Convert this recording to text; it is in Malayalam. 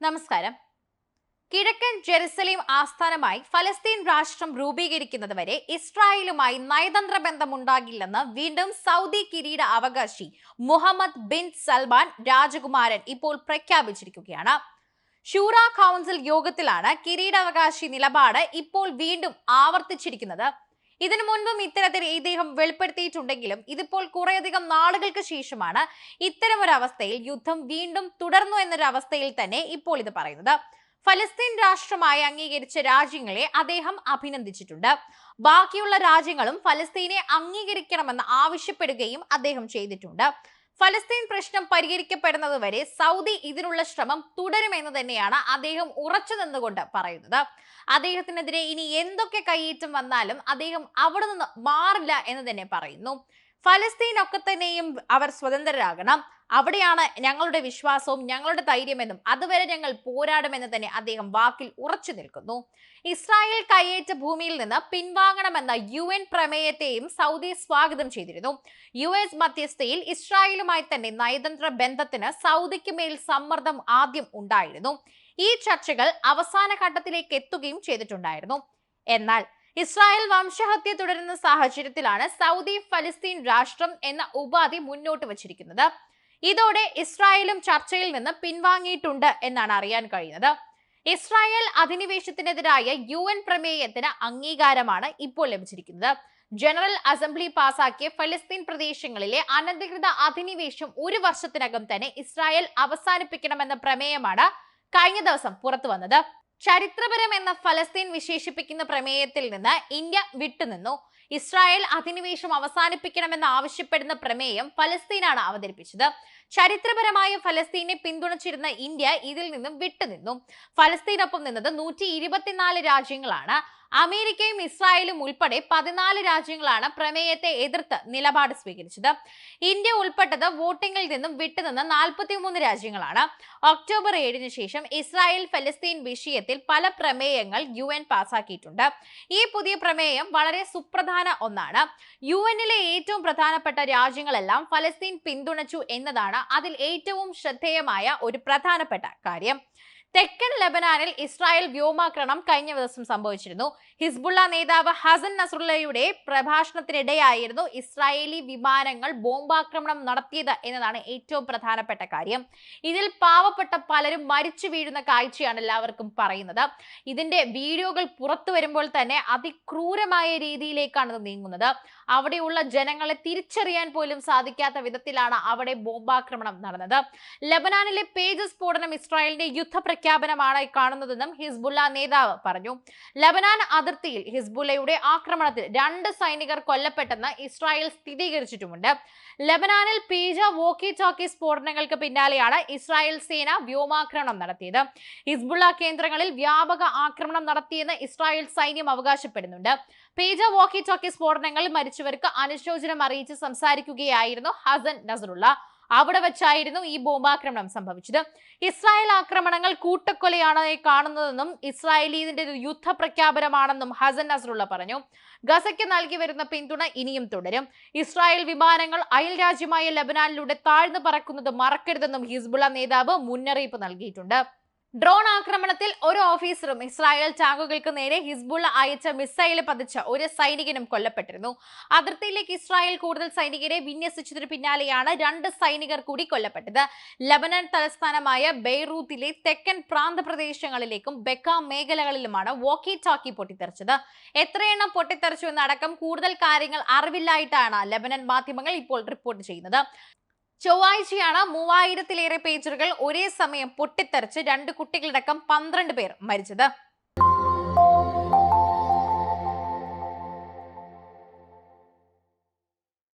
നമസ്കാരം. കിഴക്കൻ ജെറുസലേം ആസ്ഥാനമായി ഫലസ്തീൻ രാഷ്ട്രം രൂപീകരിക്കുന്നതുവരെ ഇസ്രായേലുമായി നയതന്ത്ര ബന്ധമുണ്ടാകില്ലെന്ന് വീണ്ടും സൗദി കിരീട അവകാശി മുഹമ്മദ് ബിൻ സൽമാൻ രാജകുമാരൻ ഇപ്പോൾ പ്രഖ്യാപിച്ചിരിക്കുകയാണ്. ഷൂറ കൗൺസിൽ യോഗത്തിലാണ് കിരീടാവകാശി നിലപാട് ഇപ്പോൾ വീണ്ടും ആവർത്തിച്ചിരിക്കുന്നത്. ഇതിനു മുൻപും ഇത്തരത്തിൽ ഇദ്ദേഹം വെളിപ്പെടുത്തിയിട്ടുണ്ടെങ്കിലും ഇതിപ്പോൾ കുറേയധികം നാളുകൾക്ക് ശേഷമാണ് ഇത്തരമൊരവസ്ഥയിൽ യുദ്ധം വീണ്ടും തുടർന്നു എന്നൊരവസ്ഥയിൽ തന്നെ ഇപ്പോൾ ഇത് പറയുന്നത്. ഫലസ്തീൻ രാഷ്ട്രമായി അംഗീകരിച്ച രാജ്യങ്ങളെ അദ്ദേഹം അഭിനന്ദിച്ചിട്ടുണ്ട്. ബാക്കിയുള്ള രാജ്യങ്ങളും ഫലസ്തീനെ അംഗീകരിക്കണമെന്ന് ആവശ്യപ്പെടുകയും അദ്ദേഹം ചെയ്തിട്ടുണ്ട്. ഫലസ്തീൻ പ്രശ്നം പരിഹരിക്കപ്പെടുന്നത് വരെ സൗദി ഇതിനുള്ള ശ്രമം തുടരുമെന്ന് തന്നെയാണ് അദ്ദേഹം ഉറച്ചു നിന്നുകൊണ്ട് പറയുന്നത്. അദ്ദേഹത്തിനെതിരെ ഇനി എന്തൊക്കെ കൈയേറ്റം വന്നാലും അദ്ദേഹം അവിടെ നിന്ന് മാറില്ല എന്ന് തന്നെ പറയുന്നു. ഫലസ്തീൻ ഒക്കെ തന്നെയും അവർ സ്വതന്ത്രരാകണം. അവിടെയാണ് ഞങ്ങളുടെ വിശ്വാസവും ഞങ്ങളുടെ ധൈര്യമെന്നും അതുവരെ ഞങ്ങൾ പോരാടുമെന്ന് തന്നെ അദ്ദേഹം വാക്കിൽ ഉറച്ചു നിൽക്കുന്നു. ഇസ്രായേൽ കയ്യേറ്റ ഭൂമിയിൽ നിന്ന് പിൻവാങ്ങണമെന്ന യു എൻ പ്രമേയത്തെയും സൗദി സ്വാഗതം ചെയ്തിരുന്നു. യു എസ് മധ്യസ്ഥയിൽ ഇസ്രായേലുമായി തന്നെ നയതന്ത്ര ബന്ധത്തിന് സൗദിക്ക് മേൽ സമ്മർദ്ദം ആദ്യം ഉണ്ടായിരുന്നു. ഈ ചർച്ചകൾ അവസാന ഘട്ടത്തിലേക്ക് എത്തുകയും ചെയ്തിട്ടുണ്ടായിരുന്നു. എന്നാൽ ഇസ്രായേൽ വംശഹത്യ തുടരുന്ന സാഹചര്യത്തിലാണ് സൗദി ഫലസ്തീൻ രാഷ്ട്രം എന്ന ഉപാധി മുന്നോട്ട് വച്ചിരിക്കുന്നത്. ഇതോടെ ഇസ്രായേലും ചർച്ചയിൽ നിന്ന് പിൻവാങ്ങിയിട്ടുണ്ട് എന്നാണ് അറിയാൻ കഴിയുന്നത്. ഇസ്രായേൽ അധിനിവേശത്തിനെതിരായ യു എൻ പ്രമേയത്തിന് അംഗീകാരമാണ് ഇപ്പോൾ ലഭിച്ചിരിക്കുന്നത്. ജനറൽ അസംബ്ലി പാസാക്കിയ ഫലസ്തീൻ പ്രദേശങ്ങളിലെ അനധികൃത അധിനിവേശം ഒരു വർഷത്തിനകം തന്നെ ഇസ്രായേൽ അവസാനിപ്പിക്കണമെന്ന പ്രമേയമാണ് കഴിഞ്ഞ ദിവസം പുറത്തു വന്നത് ചരിത്രപരം എന്ന ഫലസ്തീൻ വിശേഷിപ്പിക്കുന്ന പ്രമേയത്തിൽ നിന്ന് ഇന്ത്യ വിട്ടുനിന്നു. ഇസ്രായേൽ അധിനിവേശം അവസാനിപ്പിക്കണമെന്ന് ആവശ്യപ്പെടുന്ന പ്രമേയം ഫലസ്തീനാണ് അവതരിപ്പിച്ചത്. ചരിത്രപരമായ ഫലസ്തീനെ പിന്തുണച്ചിരുന്ന ഇന്ത്യ ഇതിൽ നിന്നും വിട്ടുനിന്നു. ഫലസ്തീനൊപ്പം നിന്നത് നൂറ്റി രാജ്യങ്ങളാണ്. അമേരിക്കയും ഇസ്രായേലും ഉൾപ്പെടെ പതിനാല് രാജ്യങ്ങളാണ് പ്രമേയത്തെ എതിർത്ത് നിലപാട് സ്വീകരിച്ചത്. ഇന്ത്യ ഉൾപ്പെട്ടത് വോട്ടിംഗിൽ നിന്നും വിട്ടുനിന്ന് നാൽപ്പത്തിമൂന്ന് രാജ്യങ്ങളാണ്. ഒക്ടോബർ ഏഴിന് ശേഷം ഇസ്രായേൽ ഫലസ്തീൻ വിഷയത്തിൽ പല പ്രമേയങ്ങൾ യു എൻ പാസാക്കിയിട്ടുണ്ട്. ഈ പുതിയ പ്രമേയം വളരെ സുപ്രധാന ഒന്നാണ്. യു എന്നിലെ ഏറ്റവും പ്രധാനപ്പെട്ട രാജ്യങ്ങളെല്ലാം ഫലസ്തീൻ പിന്തുണച്ചു എന്നതാണ് അതിൽ ഏറ്റവും ശ്രദ്ധേയമായ ഒരു പ്രധാനപ്പെട്ട കാര്യം. തെക്കൻ ലബനാനിൽ ഇസ്രായേൽ വ്യോമാക്രമണം കഴിഞ്ഞ ദിവസം സംഭവിച്ചിരുന്നു. ഹിസ്ബുള്ള നേതാവ് ഹസൻ നസ്രുള്ളയുടെ പ്രഭാഷണത്തിനിടെയായിരുന്നു ഇസ്രായേലി വിമാനങ്ങൾ ബോംബാക്രമണം നടത്തിയത് എന്നതാണ് ഏറ്റവും പ്രധാനപ്പെട്ട കാര്യം. ഇതിൽ പാവപ്പെട്ട പലരും മരിച്ചു വീഴുന്ന കാഴ്ചയാണ് എല്ലാവർക്കും പറയുന്നത്. ഇതിന്റെ വീഡിയോകൾ പുറത്തു വരുമ്പോൾ തന്നെ അതിക്രൂരമായ രീതിയിലേക്കാണ് ഇത് നീങ്ങുന്നത്. അവിടെയുള്ള ജനങ്ങളെ തിരിച്ചറിയാൻ പോലും സാധിക്കാത്ത വിധത്തിലാണ് അവിടെ ബോംബാക്രമണം നടന്നത്. ലബനാനിലെ പേജ് സ്ഫോടനം ഇസ്രായേലിന്റെ യുദ്ധപ്രഖ്യാപനമാണ് കാണുന്നതെന്നും ഹിസ്ബുല്ല നേതാവ് പറഞ്ഞു. ലബനാൻ അതിർത്തിയിൽ ഹിസ്ബുല്ലയുടെ ആക്രമണത്തിൽ രണ്ട് സൈനികർ കൊല്ലപ്പെട്ടെന്ന് ഇസ്രായേൽ സ്ഥിരീകരിച്ചിട്ടുമുണ്ട്. ലബനാനിൽ പീജ വോക്കി ടോക്കി സ്ഫോടനങ്ങൾക്ക് പിന്നാലെയാണ് ഇസ്രായേൽ സേന വ്യോമാക്രമണം നടത്തിയത്. ഹിസ്ബുള്ള കേന്ദ്രങ്ങളിൽ വ്യാപക ആക്രമണം നടത്തിയെന്ന് ഇസ്രായേൽ സൈന്യം അവകാശപ്പെടുന്നുണ്ട്. പേജ വോക്കി ടോക്കി സ്ഫോടനങ്ങളിൽ മരിച്ചവർക്ക് അനുശോചനം അറിയിച്ച് സംസാരിക്കുകയായിരുന്നു ഹസൻ നസറുള്ള. അവിടെ വെച്ചായിരുന്നു ഈ ബോംബാക്രമണം സംഭവിച്ചത്. ഇസ്രായേൽ ആക്രമണങ്ങൾ കൂട്ടക്കൊലയാണ് കാണുന്നതെന്നും ഇസ്രായേലിന്റെ ഒരു യുദ്ധ പ്രഖ്യാപനമാണെന്നും ഹസൻ നസറുള്ള പറഞ്ഞു. ഗസയ്ക്ക് നൽകി വരുന്ന പിന്തുണ ഇനിയും തുടരും. ഇസ്രായേൽ വിമാനങ്ങൾ അയൽ രാജ്യമായ ലബനാനിലൂടെ താഴ്ന്നു പറക്കുന്നത് മറക്കരുതെന്നും ഹിസ്ബുള്ള നേതാവ് മുന്നറിയിപ്പ് നൽകിയിട്ടുണ്ട്. ഡ്രോൺ ആക്രമണത്തിൽ ഒരു ഓഫീസറും ഇസ്രായേൽ ടാങ്കുകൾക്ക് നേരെ ഹിസ്ബുള്ള അയച്ച മിസൈൽ പതിച്ച ഒരു സൈനികനും കൊല്ലപ്പെട്ടിരുന്നു. അതിർത്തിയിലേക്ക് ഇസ്രായേൽ കൂടുതൽ സൈനികരെ വിന്യസിച്ചതിന് പിന്നാലെയാണ് രണ്ട് സൈനികർ കൂടി കൊല്ലപ്പെട്ടത്. ലബനൻ തലസ്ഥാനമായ ബെയ്റൂത്തിലെ തെക്കൻ പ്രാന്തപ്രദേശങ്ങളിലേക്കും ബെക്ക മേഖലകളിലുമാണ് വോക്കി ടോക്കി പൊട്ടിത്തെറിച്ചത്. എത്രയെണ്ണം പൊട്ടിത്തെറിച്ചു എന്നടക്കം കൂടുതൽ കാര്യങ്ങൾ അറിവില്ലായിട്ടാണ് ലബനൻ മാധ്യമങ്ങൾ ഇപ്പോൾ റിപ്പോർട്ട് ചെയ്യുന്നത്. ചൊവ്വാഴ്ചയാണ് മൂവായിരത്തിലേറെ പേജറുകൾ ഒരേ സമയം പൊട്ടിത്തെറിച്ച് രണ്ട് കുട്ടികളടക്കം പന്ത്രണ്ട് പേർ മരിച്ചത്.